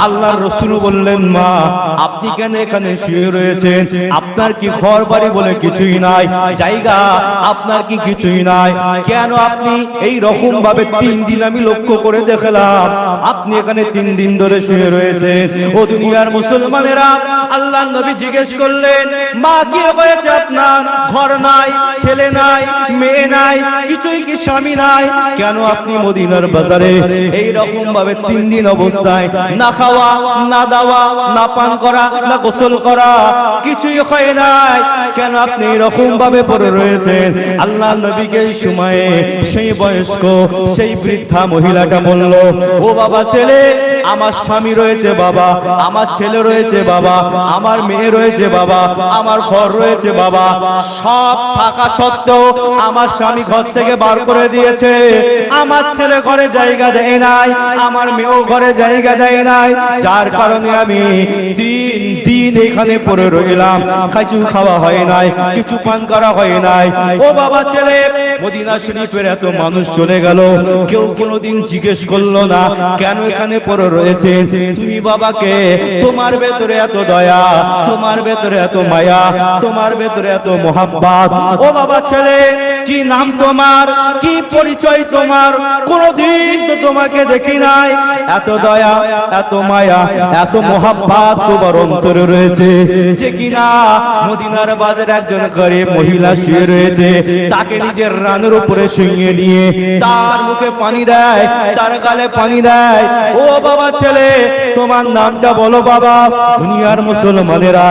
আল্লাহ রাসূল বললেন, মা, আপনি কেন এখানে শুয়ে রয়েছেন? আপনার কি ঘর বাড়ি বলে কিছুই নাই? জায়গা আপনার কি কিছুই নাই? কেন আপনি এই রকম ভাবে তিন দিন আমি লক্ষ্য করে দেখলাম, আপনি এখানে তিন দিন ধরে শুয়ে ও দুনিয়ার মুসলমানেরা, আল্লাহ নবী জিজ্ঞেস করলেন, মা, কি হয়েছে আপনার? ঘর নাই, ছেলে নাই, মেয়ে নাই, কিছুই কি স্বামী নাই? কেন আপনি মদিনার বাজারে এই রকম ভাবে তিন দিন অবস্থায় না খাওয়া, না দাওয়া, না পান করা, না গোসল করা, কিছুই হয় নাই? কেন আপনি এরকম ভাবে পড়ে রয়েছেন? আল্লাহ নবীকে সময়ে সেই বয়স্ক, সেই বৃদ্ধা মহিলাটা বলল ও বাবা ছেলে, আমার স্বামী রয়েছে বাবা, আমার ছেলে রয়েছে বাবা, আমার মেয়ে রয়েছে বাবা, আমার ঘর রয়েছে বাবা। সব থাকা সত্ত্বেও আমার স্বামী ঘর থেকে বার করে দিয়েছে। আমার ছেলে ঘরে জায়গা দেয় নাই, আমার মেয়েও ঘরে জায়গা দেয় নাই। যার কারণে আমি দিন দিন এখানে পড়ে রইলাম। কিছু খাওয়া হয় নাই, কিছু পান করা হয় নাই। ও বাবা ছেলে, মদিনা শরীফের এত মানুষ চলে গেল। কেউ কোনোদিন জিজ্ঞেস করল না। কেন এখানে পড়ে রয়েছে? তুমি বাবাকে, তোমার ভেতরে এত দয়া, তোমার ভেতরে এত মায়া, তোমার ভেতরে এত মোহাব্বত। ও বাবা ছেলে, কি নাম তোমার? কি পরিচয় তোমার? কোনদিন তো তোমাকে দেখি নাই। এত দয়া, এত মায়া, এত মোহাব্বত তোমার অন্তরে রয়েছে। যে কিনা মদিনার বাজারে একজন গরিব মহিলা শুয়ে রয়েছে। তাকে নিজের রানের উপরে শুইয়ে নিয়ে তার মুখে পানি দেয়, তার গালে পানি দেয়। ও বাবা ছেলে, তোমার নামটা বলো বাবা। দুনিয়ার মুসলমানেরা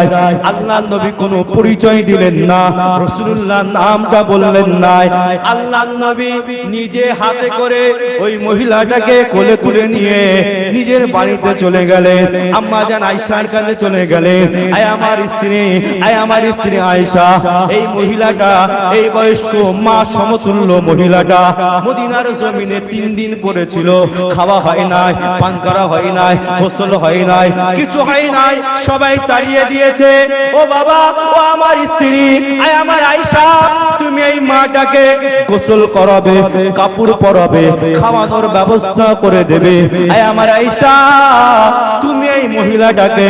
আল্লাহ নবী কোনো পরিচয় দিলেন না রসুল্লাহ নামটা বললেন না। আল্লাহ নবী নিজে হাতে করে ওই মহিলাটাকে কোলে তুলে নিয়ে নিজের বাড়িতে চলে গেলেন। আম্মা জান আয়সার কাছে চলে গেলেন। আয় আমার স্ত্রী, আয় আমার স্ত্রী আয়সা এই মহিলাটা, এই বয়স্ক মা সমতুল্য মহিলাটা মদিনার জমিনে তিন দিন পড়েছিল। খাওয়া হয় নাই, পান করা হয় নাই, গোসল হয় নাই, কিছু হয় নাই, সবাই তাড়িয়ে দিয়েছে। ও বাবা, ও আমার স্ত্রী, আয় আমার আয়সা এই মাটাকে গোসল করাবে, কাপড় পরাবে, খাওয়ানোর ব্যবস্থা করে দেবে। আমার আয়সা তুমি এই মহিলাটাকে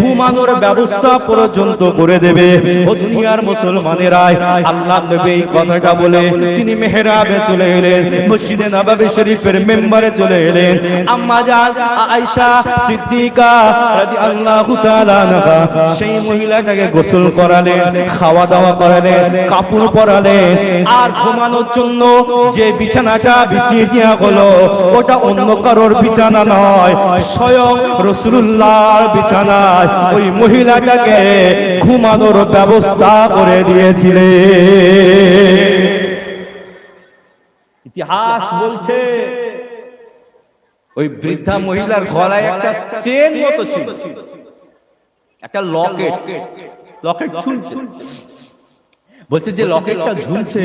ঘুমানোর ব্যবস্থা পর্যন্ত করে দেবে। ও দুনিয়ার মুসলমানেরা, আল্লাহ নবী এই কথাটা বলে, তিনি মেহরাবে চলে এলেন, মসজিদে নবাবী শরীফের মেম্বারে চলে এলেন। আম্মা জান, আয়েশা, সিদ্দিকা রাদিয়াল্লাহু তাআলা সেই মহিলাটাকে গোসল করালেন, খাওয়া দাওয়া করালেন, কাপড় পরালেন আর ঘুমানোর জন্য যে বিছানাটা বিছিয়ে দেওয়া হলো, ওটা অন্য কারোর বিছানা নয়, স্বয়ং রসুল্লাহর বিছানায় ওই মহিলাটাকে ঘুমানোর ব্যবস্থা করে দিয়েছিলে। ইতিহাস বলছে, ওই বৃদ্ধা মহিলার গলায় একটা চেন মতো ছিল, একটা লকেট লকেট ঝুলছে। বলছে যে লকেটটা ঝুলছে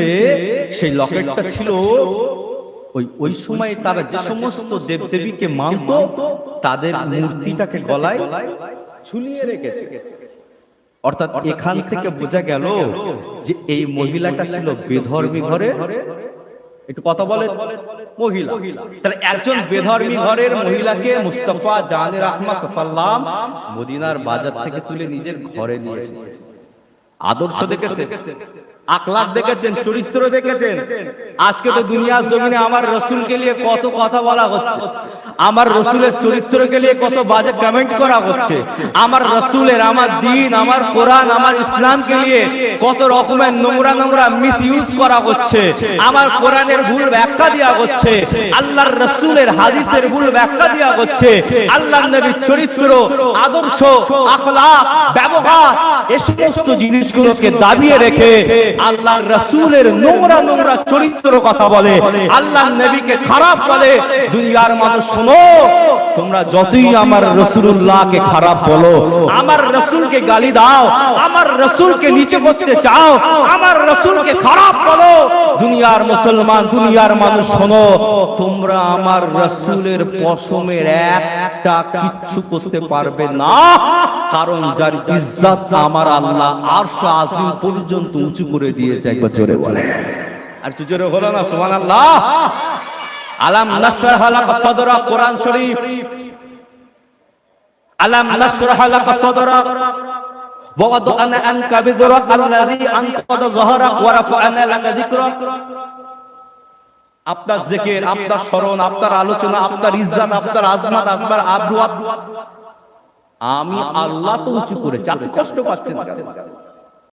সেই লকেটটা ছিল ওই ওই সময় তারা যে সমস্ত দেবদেবীকে মানত তাদের মূর্তিটাকে গলায় ঝুলিয়ে রেখেছে। অর্থাৎ এখান থেকে বোঝা গেল যে এই মহিলাটা ছিল বেধর্মী ঘরে একটু কথা বলে মহিলা। তাহলে একজন বেধর্মী ঘরের মহিলাকে মুস্তফা জাহানের আহমদ সাল্লাম মদিনার বাজার থেকে তুলে নিজের ঘরে নিয়ে এসেছে। আদর্শ দেখেছেন আকলাক দেখেছেন চরিত্র দেখেছেন। আজকে তো দুনিয়ার জমিনে আমার রসুলকে নিয়ে কত কথা বলা হচ্ছে। আমার রসুলের চরিত্রকে নিয়ে কত বাজে কমেন্ট করা হচ্ছে। আমার রসুলের আমার দিন আমার কোরআন আমার ইসলামকে নিয়ে কত রকমের নোংরা নোংরা মিস ইউজ করা হচ্ছে। আমার কোরআনের ভুল ব্যাখ্যা দেওয়া হচ্ছে। আল্লাহর রসুলের হাদিসের ভুল ব্যাখ্যা দেওয়া হচ্ছে। আল্লাহ নবীর চরিত্র আদর্শ আখলাক ব্যবহার এ সমস্ত জিনিসগুলোকে দাবিয়ে রেখে আল্লাহ রসুলের নোংরা নোংরা চরিত্র কথা বলে, আল্লাহ নবীকে খারাপ বলে, দুনিয়ার মানুষ শোনো, তোমরা যতই আমার রসুল্লাহকে খারাপ বলো, আমার রসুলকে গালি দাও, আমার রসুলকে নিচে করতে চাও, আমার রসুলকে খারাপ বলো, দুনিয়ার মুসলমান, দুনিয়ার মানুষ শোনো, তোমরা আমার রসুলের পশমের একটা কিচ্ছু করতে পারবে না। কারণ যার ইজ্জত আমার আল্লাহ আরশ আজিম পর্যন্ত উঁচু করে দিয়েছে একবার জোরে বলে আর তুই জোরে হলো না সুবহানাল্লাহ আলাম নাশরাহ লাকা সাদরা কোরআন শরীফ আলাম নাশরাহ লাকা সাদরা ووضعنا عنك بذرك الذي أنقض ظهرك ورفعنا لك ذكرك আপনার জিকির আপনার স্মরণ আপনার আলোচনা আপনার ইজ্জত আপনার আজমাত আপনার আব্রুয়াত আমি আল্লাহ তো উঁচু করেছি আপনি কষ্ট পাচ্ছেন?